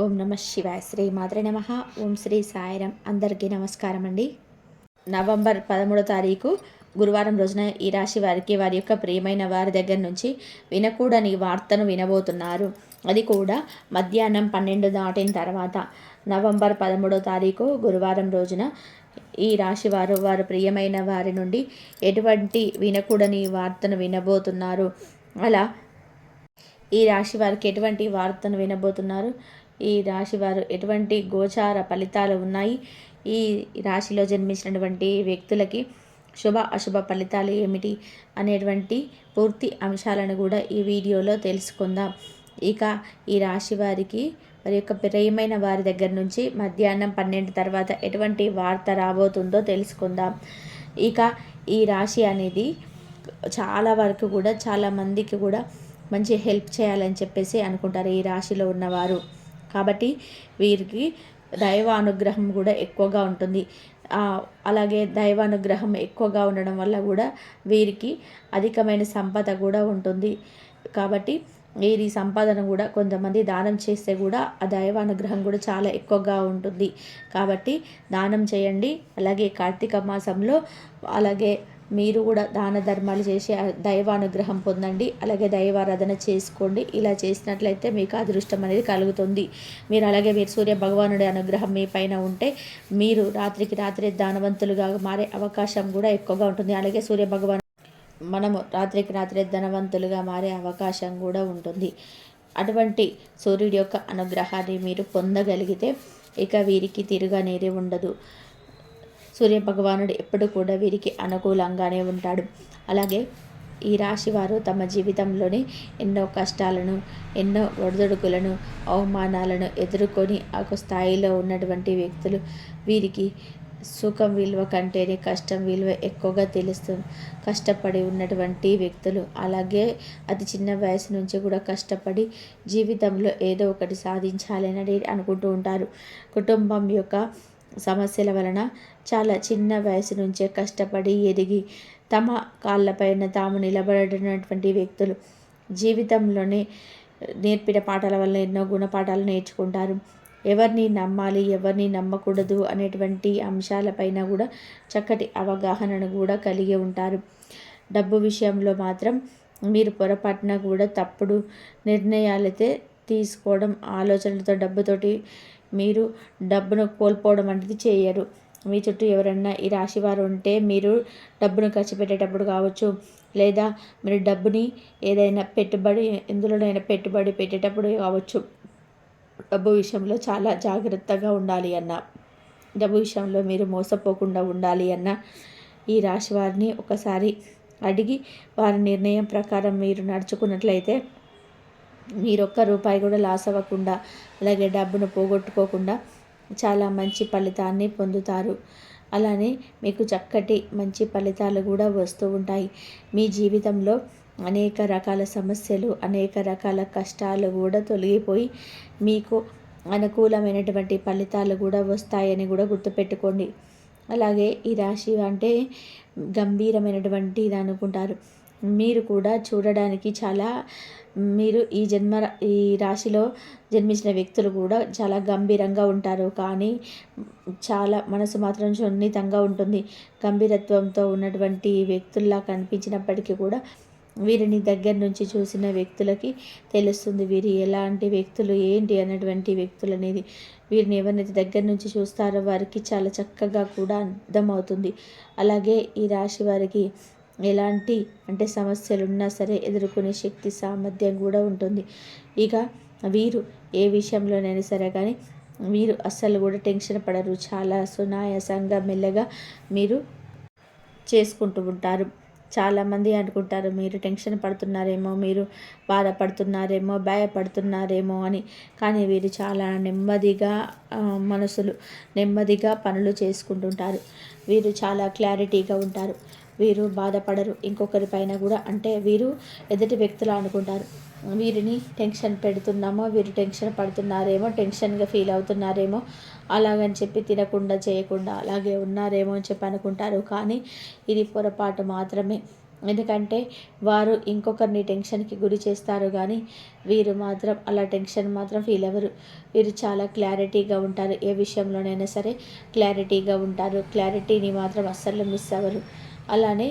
ఓం నమ శివాయ. శ్రీ మాత్రే నమ. ఓం శ్రీ సాయిరం అందరికీ నమస్కారం అండి నవంబర్ పదమూడో తారీఖు గురువారం రోజున ఈ రాశి వారికి వారి యొక్క ప్రియమైన వారి దగ్గర నుంచి వినకూడని వార్తను వినబోతున్నారు. అది కూడా మధ్యాహ్నం పన్నెండు దాటిన తర్వాత నవంబర్ పదమూడో తారీఖు గురువారం రోజున ఈ రాశి వారు వారు ప్రియమైన వారి నుండి ఎటువంటి వినకూడని వార్తను వినబోతున్నారు? అలా ఈ రాశి వారికి ఎటువంటి వార్తను వినబోతున్నారు? ఈ రాశి వారు ఎటువంటి గోచార ఫలితాలు ఉన్నాయి? ఈ రాశిలో జన్మించినటువంటి వ్యక్తులకి శుభ అశుభ ఫలితాలు ఏమిటి? అనేటువంటి పూర్తి అంశాలను కూడా ఈ వీడియోలో తెలుసుకుందాం. ఇక ఈ రాశి వారికి వారి యొక్క ప్రియమైన వారి దగ్గర నుంచి మధ్యాహ్నం పన్నెండు తర్వాత ఎటువంటి వార్త రాబోతుందో తెలుసుకుందాం. ఇక ఈ రాశి అనేది చాలా వరకు కూడా చాలా మందికి కూడా మంచి హెల్ప్ చేయాలని చెప్పేసి అనుకుంటారు ఈ రాశిలో ఉన్నవారు. కాబట్టి వీరికి దైవ అనుగ్రహం కూడా ఎక్కువగా ఉంటుంది. అలాగే దైవ అనుగ్రహం ఎక్కువగా ఉండడం వల్ల కూడా వీరికి అధికమైన సంపద కూడా ఉంటుంది. కాబట్టి వీరి సంపాదన కూడా కొంతమంది దానం చేస్తే కూడా ఆ దైవ అనుగ్రహం కూడా చాలా ఎక్కువగా ఉంటుంది. కాబట్టి దానం చేయండి. అలాగే కార్తీక మాసంలో అలాగే మీరు కూడా దాన ధర్మాలు చేసి దైవానుగ్రహం పొందండి. అలాగే దైవారాధన చేసుకోండి. ఇలా చేసినట్లయితే మీకు అదృష్టం అనేది కలుగుతుంది. మీరు అలాగే మీరు సూర్య భగవానుడి అనుగ్రహం మీ పైన ఉంటే మీరు రాత్రికి రాత్రి దానవంతులుగా మారే అవకాశం కూడా ఎక్కువగా ఉంటుంది. అలాగే సూర్య భగవాన్ మనము రాత్రికి రాత్రి ధనవంతులుగా మారే అవకాశం కూడా ఉంటుంది. అటువంటి సూర్యుడి యొక్క అనుగ్రహాన్ని మీరు పొందగలిగితే ఇక వీరికి తిరుగనేది ఉండదు. సూర్యభగవానుడు ఎప్పుడు కూడా వీరికి అనుకూలంగానే ఉంటాడు. అలాగే ఈ రాశి వారు తమ జీవితంలోనే ఎన్నో కష్టాలను ఎన్నో ఒడిదొడుకులను అవమానాలను ఎదుర్కొని ఒక స్థాయిలో ఉన్నటువంటి వ్యక్తులు వీరికి సుఖం విలువ కంటేనే కష్టం విలువ ఎక్కువగా తెలుస్తుంది కష్టపడి ఉన్నటువంటి వ్యక్తులు. అలాగే అతి చిన్న వయసు నుంచి కూడా కష్టపడి జీవితంలో ఏదో ఒకటి సాధించాలని అనుకుంటూ ఉంటారు. కుటుంబం యొక్క సమస్యల వలన చాలా చిన్న వయసు నుంచే కష్టపడి ఎదిగి తమ కాళ్ళపైన తాము నిలబడినటువంటి వ్యక్తులు జీవితంలోనే నేర్పిన పాఠాల వల్ల ఎన్నో గుణపాఠాలు నేర్చుకుంటారు. ఎవరిని నమ్మాలి ఎవరిని నమ్మకూడదు అనేటువంటి అంశాలపైన కూడా చక్కటి అవగాహనను కూడా కలిగి ఉంటారు. డబ్బు విషయంలో మాత్రం మీరు పొరపాటున కూడా తప్పుడు నిర్ణయాలైతే తీసుకోవడం ఆలోచనలతో డబ్బుతోటి మీరు డబ్బును కోల్పోవడం అనేది చేయరు. మీ చుట్టూ ఎవరన్నా ఈ రాశి వారు ఉంటే మీరు డబ్బును ఖర్చు పెట్టేటప్పుడు కావచ్చు లేదా మీరు డబ్బుని ఏదైనా పెట్టుబడి ఎందులోనైనా పెట్టుబడి పెట్టేటప్పుడు కావచ్చు. డబ్బు విషయంలో చాలా జాగ్రత్తగా ఉండాలి అన్న. డబ్బు విషయంలో మీరు మోసపోకుండా ఉండాలి అన్న. ఈ రాశి వారిని ఒకసారి అడిగి వారి నిర్ణయం ప్రకారం మీరు నడుచుకున్నట్లయితే మీరు ఒక్క రూపాయి కూడా లాస్ అవ్వకుండా అలాగే డబ్బును పోగొట్టుకోకుండా చాలా మంచి ఫలితాన్ని పొందుతారు. అలానే మీకు చక్కటి మంచి ఫలితాలు కూడా వస్తూ ఉంటాయి. మీ జీవితంలో అనేక రకాల సమస్యలు అనేక రకాల కష్టాలు కూడా తొలగిపోయి మీకు అనుకూలమైనటువంటి ఫలితాలు కూడా వస్తాయని కూడా గుర్తుపెట్టుకోండి. అలాగే ఈ రాశి అంటే గంభీరమైనటువంటి ఇది అనుకుంటారు. మీరు కూడా చూడడానికి చాలా మీరు ఈ జన్మ ఈ రాశిలో జన్మించిన వ్యక్తులు కూడా చాలా గంభీరంగా ఉంటారు. కానీ చాలా మనసు మాత్రం సున్నితంగా ఉంటుంది. గంభీరత్వంతో ఉన్నటువంటి వ్యక్తుల్లా కనిపించినప్పటికీ కూడా వీరిని దగ్గర నుంచి చూసిన వ్యక్తులకి తెలుస్తుంది వీరి ఎలాంటి వ్యక్తులు ఏంటి అన్నటువంటి వ్యక్తులు అనేది. వీరిని ఎవరినైతే దగ్గర నుంచి చూస్తారో వారికి చాలా చక్కగా కూడా అర్థమవుతుంది. అలాగే ఈ రాశి వారికి ఎలాంటి అంటే సమస్యలు ఉన్నా సరే ఎదుర్కొనే శక్తి సామర్థ్యం కూడా ఉంటుంది. ఇక వీరు ఏ విషయంలోనైనా సరే కానీ మీరు అస్సలు కూడా టెన్షన్ పడరు. చాలా సునాయాసంగా మెల్లగా మీరు చేసుకుంటూ ఉంటారు. చాలామంది అనుకుంటారు మీరు టెన్షన్ పడుతున్నారేమో మీరు బాధపడుతున్నారేమో భయపడుతున్నారేమో అని. కానీ వీరు చాలా నెమ్మదిగా మనసులు నెమ్మదిగా పనులు చేసుకుంటుంటారు వీరు చాలా క్లారిటీగా ఉంటారు. వీరు బాధపడరు. ఇంకొకరి పైన కూడా అంటే వీరు ఎదుటి వ్యక్తులు అనుకుంటారు. వీరిని టెన్షన్ పెడుతున్నామో వీరు టెన్షన్ పడుతున్నారేమో టెన్షన్గా ఫీల్ అవుతున్నారేమో అలాగని చెప్పి తినకుండా చేయకుండా అలాగే ఉన్నారేమో అని చెప్పి అనుకుంటారు. కానీ ఇది పొరపాటు మాత్రమే. ఎందుకంటే వారు ఇంకొకరిని టెన్షన్కి గురి చేస్తారు కానీ వీరు మాత్రం అలా టెన్షన్ మాత్రం ఫీల్ అవ్వరు. వీరు చాలా క్లారిటీగా ఉంటారు. ఏ విషయంలోనైనా సరే క్లారిటీగా ఉంటారు. క్లారిటీని మాత్రం అస్సలు మిస్ అవ్వరు. అలానే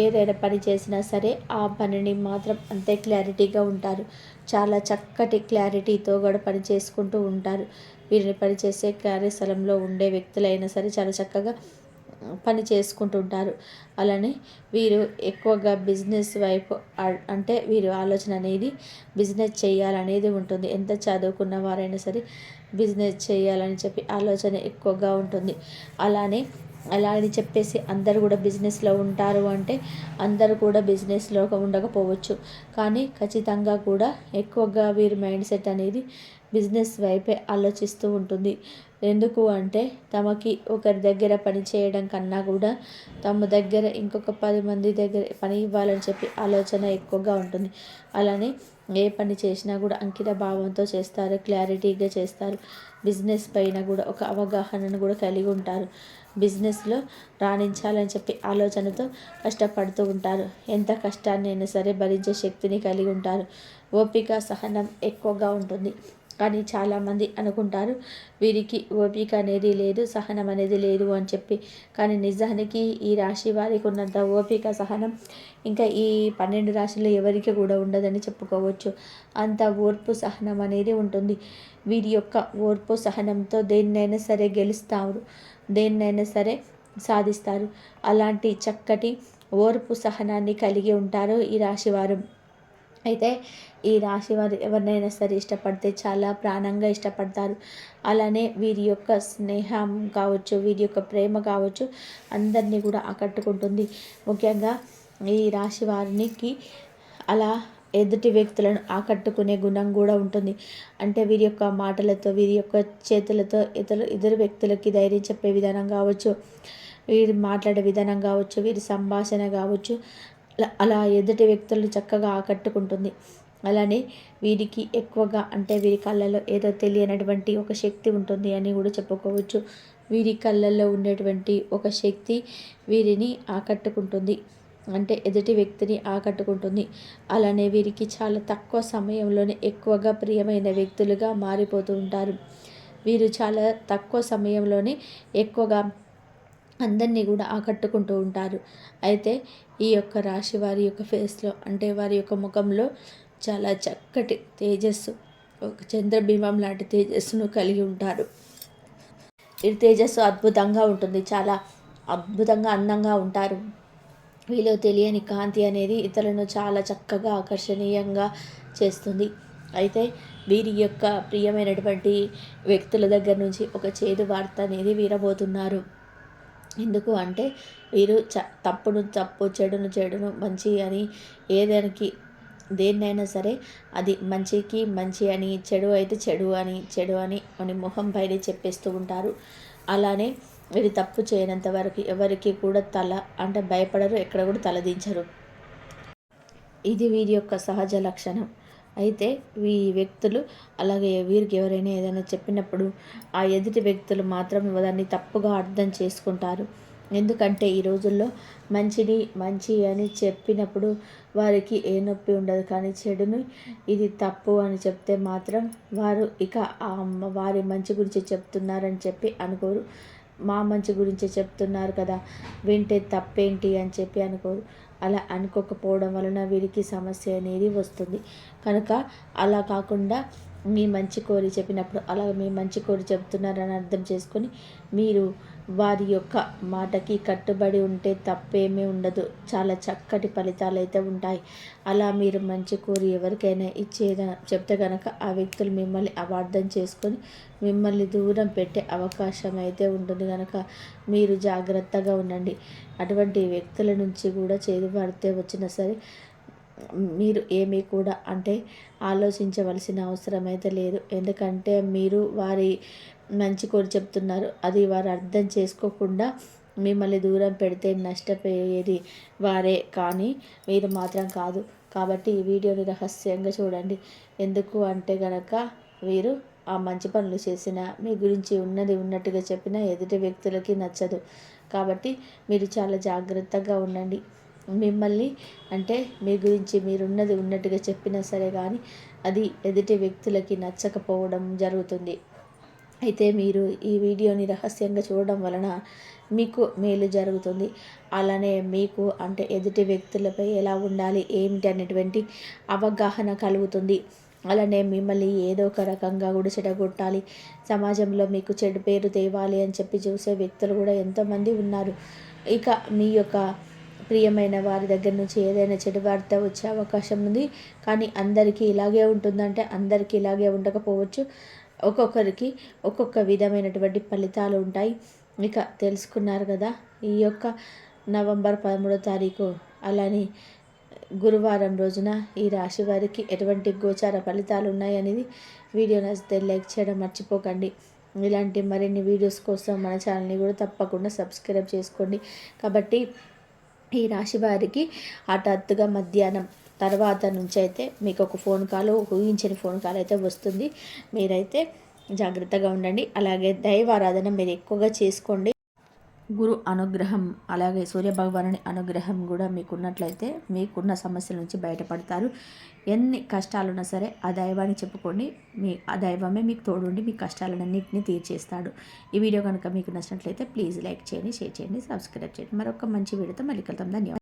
ఏదైనా పని చేసినా సరే ఆ పనిని మాత్రం అంతే క్లారిటీగా ఉంటారు. చాలా చక్కటి క్లారిటీతో కూడా పని చేసుకుంటూ ఉంటారు. వీరిని పనిచేసే కార్యస్థలంలో ఉండే వ్యక్తులైనా సరే చాలా చక్కగా పని చేసుకుంటుంటారు అలానే వీరు ఎక్కువగా బిజినెస్ వైపు అంటే వీరు ఆలోచన అనేది బిజినెస్ చేయాలనేది ఉంటుంది. ఎంత చదువుకున్న వారైనా సరే బిజినెస్ చేయాలని చెప్పి ఆలోచన ఎక్కువగా ఉంటుంది. అలానే అలా అని చెప్పేసి అందరు కూడా బిజినెస్లో ఉంటారు అంటే అందరూ కూడా బిజినెస్లో ఉండకపోవచ్చు. కానీ ఖచ్చితంగా కూడా ఎక్కువగా వీరి మైండ్ సెట్ అనేది బిజినెస్ వైపే ఆలోచిస్తూ ఉంటుంది. ఎందుకు అంటే తమకి ఒకరి దగ్గర పని చేయడం కన్నా కూడా తమ దగ్గర ఇంకొక పది మంది దగ్గర పని ఇవ్వాలని చెప్పి ఆలోచన ఎక్కువగా ఉంటుంది. అలానే ఏ పని చేసినా కూడా అంకిత భావంతో చేస్తారు క్లారిటీగా చేస్తారు. బిజినెస్ పైన కూడా ఒక అవగాహనను కూడా కలిగి ఉంటారు. బిజినెస్లో రాణించాలని చెప్పి ఆలోచనతో కష్టపడుతూ ఉంటారు. ఎంత కష్టాన్ని అయినా సరే భరించే శక్తిని కలిగి ఉంటారు. ఓపిక సహనం ఎక్కువగా ఉంటుంది. కానీ చాలామంది అనుకుంటారు వీరికి ఓపిక అనేది లేదు సహనం అనేది లేదు అని చెప్పి. కానీ నిజానికి ఈ రాశి వారికి ఉన్నంత ఓపిక సహనం ఇంకా ఈ పన్నెండు రాశుల్లో ఎవరికి కూడా ఉండదని చెప్పుకోవచ్చు. అంత ఓర్పు సహనం అనేది ఉంటుంది. వీరి యొక్క ఓర్పు సహనంతో దేన్నైనా సరే గెలుస్తారు దేన్నైనా సరే సాధిస్తారు. అలాంటి చక్కటి ఓర్పు సహనాన్ని కలిగి ఉంటారు ఈ రాశివారు అయితే ఈ రాశి వారు ఎవరినైనా సరే ఇష్టపడితే చాలా ప్రాణంగా ఇష్టపడతారు. అలానే వీరి యొక్క స్నేహం కావచ్చు వీరి యొక్క ప్రేమ కావచ్చు అందరినీ కూడా ఆకట్టుకుంటుంది. ముఖ్యంగా ఈ రాశి వారికి అలా ఎదుటి వ్యక్తులను ఆకట్టుకునే గుణం కూడా ఉంటుంది. అంటే వీరి యొక్క మాటలతో వీరి యొక్క చేతులతో ఇతరు ఇతరు వ్యక్తులకి ధైర్యం చెప్పే విధానం కావచ్చు వీరు మాట్లాడే విధానం కావచ్చు వీరి సంభాషణ కావచ్చు అలా ఎదుటి వ్యక్తులను చక్కగా ఆకట్టుకుంటుంది. అలానే వీరికి ఎక్కువగా అంటే వీరి కళ్ళలో ఏదో తెలియనటువంటి ఒక శక్తి ఉంటుంది అని కూడా చెప్పుకోవచ్చు. వీరి కళ్ళల్లో ఉండేటువంటి ఒక శక్తి వీరిని ఆకట్టుకుంటుంది. అంటే ఎదుటి వ్యక్తిని ఆకట్టుకుంటుంది. అలానే వీరికి చాలా తక్కువ సమయంలోనే ఎక్కువగా ప్రియమైన వ్యక్తులుగా మారిపోతూ ఉంటారు. వీరు చాలా తక్కువ సమయంలోనే ఎక్కువగా అందరినీ కూడా ఆకట్టుకుంటూ ఉంటారు. అయితే ఈ యొక్క రాశి వారి యొక్క ఫేస్లో అంటే వారి యొక్క ముఖంలో చాలా చక్కటి తేజస్సు. ఒక చంద్రబింబం లాంటి తేజస్సును కలిగి ఉంటారు. వీరి తేజస్సు అద్భుతంగా ఉంటుంది. చాలా అద్భుతంగా అందంగా ఉంటారు. వీలో తెలియని కాంతి అనేది ఇతరులను చాలా చక్కగా ఆకర్షణీయంగా చేస్తుంది. అయితే వీరి యొక్క ప్రియమైనటువంటి వ్యక్తుల దగ్గర నుంచి ఒక చేదు వార్త అనేది వీరబోతున్నారు ఎందుకు అంటే వీరు చ తప్పును తప్పు చెడును చెడును మంచి అని ఏదానికి దేన్నైనా సరే అది మంచికి మంచి అని చెడు అయితే చెడు అని చెడు అని అని మొహం పైనే చెప్పేస్తూ ఉంటారు. అలానే వీరు తప్పు చేయనంత వరకు ఎవరికి కూడా తల అంటే భయపడరు ఎక్కడ కూడా తలదించరు ఇది వీరి యొక్క సహజ లక్షణం. అయితే ఈ వ్యక్తులు అలాగే వీరికి ఎవరైనా ఏదైనా చెప్పినప్పుడు ఆ ఎదుటి వ్యక్తులు మాత్రం దాన్ని తప్పుగా అర్థం చేసుకుంటారు. ఎందుకంటే ఈ రోజుల్లో మంచిని మంచి అని చెప్పినప్పుడు వారికి ఏ నొప్పి ఉండదు. కానీ చెడుని ఇది తప్పు అని చెప్తే మాత్రం వారు ఇక వారి మంచి గురించి చెప్తున్నారని చెప్పి అనుకోరు. మా మంచి గురించి చెప్తున్నారు కదా వింటే తప్పేంటి అని చెప్పి అనుకోరు. అలా అనుకోకపోవడం వలన వీరికి సమస్య అనేది వస్తుంది. కనుక అలా కాకుండా మీ మంచి కోరి చెప్పినప్పుడు అలా మీ మంచి కోరి చెప్తున్నారని అర్థం చేసుకొని మీరు వారి యొక్క మాటకి కట్టుబడి ఉంటే తప్పేమీ ఉండదు. చాలా చక్కటి ఫలితాలు అయితే ఉంటాయి. అలా మీరు మంచి కోరి ఎవరికైనా ఇచ్చేదా చెప్తే కనుక ఆ వ్యక్తులు మిమ్మల్ని అవార్థం చేసుకొని మిమ్మల్ని దూరం పెట్టే అవకాశం అయితే ఉంటుంది కనుక మీరు జాగ్రత్తగా ఉండండి. అటువంటి వ్యక్తుల నుంచి కూడా చేదు పడితే వచ్చినా సరే మీరు ఏమీ కూడా అంటే ఆలోచించవలసిన అవసరం అయితే లేదు. ఎందుకంటే మీరు వారి మంచి కోరి చెప్తున్నారు. అది వారు అర్థం చేసుకోకుండా మిమ్మల్ని దూరం పెడితే నష్టపోయేది వారే. కానీ మీరు మాత్రం కాదు. కాబట్టి ఈ వీడియోని రహస్యంగా చూడండి. ఎందుకు అంటే గనక వీరు ఆ మంచి పనులు చేసిన మీ గురించి ఉన్నది ఉన్నట్టుగా చెప్పిన ఎదుటి వ్యక్తులకి నచ్చదు. కాబట్టి మీరు చాలా జాగ్రత్తగా ఉండండి. మిమ్మల్ని అంటే మీ గురించి మీరున్నది ఉన్నట్టుగా చెప్పినా సరే కానీ అది ఎదుటి వ్యక్తులకి నచ్చకపోవడం జరుగుతుంది. అయితే మీరు ఈ వీడియోని రహస్యంగా చూడడం వలన మీకు మేలు జరుగుతుంది. అలానే మీకు అంటే ఎదుటి వ్యక్తులపై ఎలా ఉండాలి ఏమిటి అనేటువంటి అవగాహన కలుగుతుంది. అలానే మిమ్మల్ని ఏదో ఒక రకంగా కూడా చెడగొట్టాలి సమాజంలో మీకు చెడు పేరు తేవాలి అని చెప్పి చూసే వ్యక్తులు కూడా ఎంతోమంది ఉన్నారు. ఇక మీ యొక్క ప్రియమైన వారి దగ్గర నుంచి ఏదైనా చెడు వార్త వచ్చే అవకాశం ఉంది. కానీ అందరికీ ఇలాగే ఉంటుందంటే అందరికీ ఇలాగే ఉండకపోవచ్చు. ఒక్కొక్కరికి ఒక్కొక్క విధమైనటువంటి ఫలితాలు ఉంటాయి. ఇక తెలుసుకున్నారు కదా ఈ యొక్క నవంబర్ పదమూడో తారీఖు అలానే గురువారం రోజున ఈ రాశి వారికి ఎటువంటి గోచార ఫలితాలు ఉన్నాయనేది వీడియో నచ్చితే లైక్ చేయడం మర్చిపోకండి. ఇలాంటి మరిన్ని వీడియోస్ కోసం మన ఛానల్ని కూడా తప్పకుండా సబ్స్క్రైబ్ చేసుకోండి. కాబట్టి ఈ రాశి వారికి హఠాత్తుగా మధ్యాహ్నం తర్వాత నుంచి అయితే మీకు ఒక ఫోన్ కాల్ ఊహించని ఫోన్ కాల్ అయితే వస్తుంది. మీరైతే జాగ్రత్తగా ఉండండి. అలాగే దైవారాధన మీరు ఎక్కువగా చేసుకోండి. గురు అనుగ్రహం అలాగే సూర్యభగవానుని అనుగ్రహం కూడా మీకున్నట్లయితే మీకున్న సమస్యల నుంచి బయటపడతారు. ఎన్ని కష్టాలున్నా సరే ఆ దైవాన్ని చెప్పుకోండి మీ ఆ దైవమే మీకు తోడుండి మీ కష్టాలన్నింటినీ తీర్చేస్తాడు. ఈ వీడియో కనుక మీకు నచ్చినట్లయితే ప్లీజ్ లైక్ చేయండి షేర్ చేయండి సబ్స్క్రైబ్ చేయండి. మరొక మంచి వీడియోతో మళ్ళీ కలుద్దాం. ధన్యవాదాలు.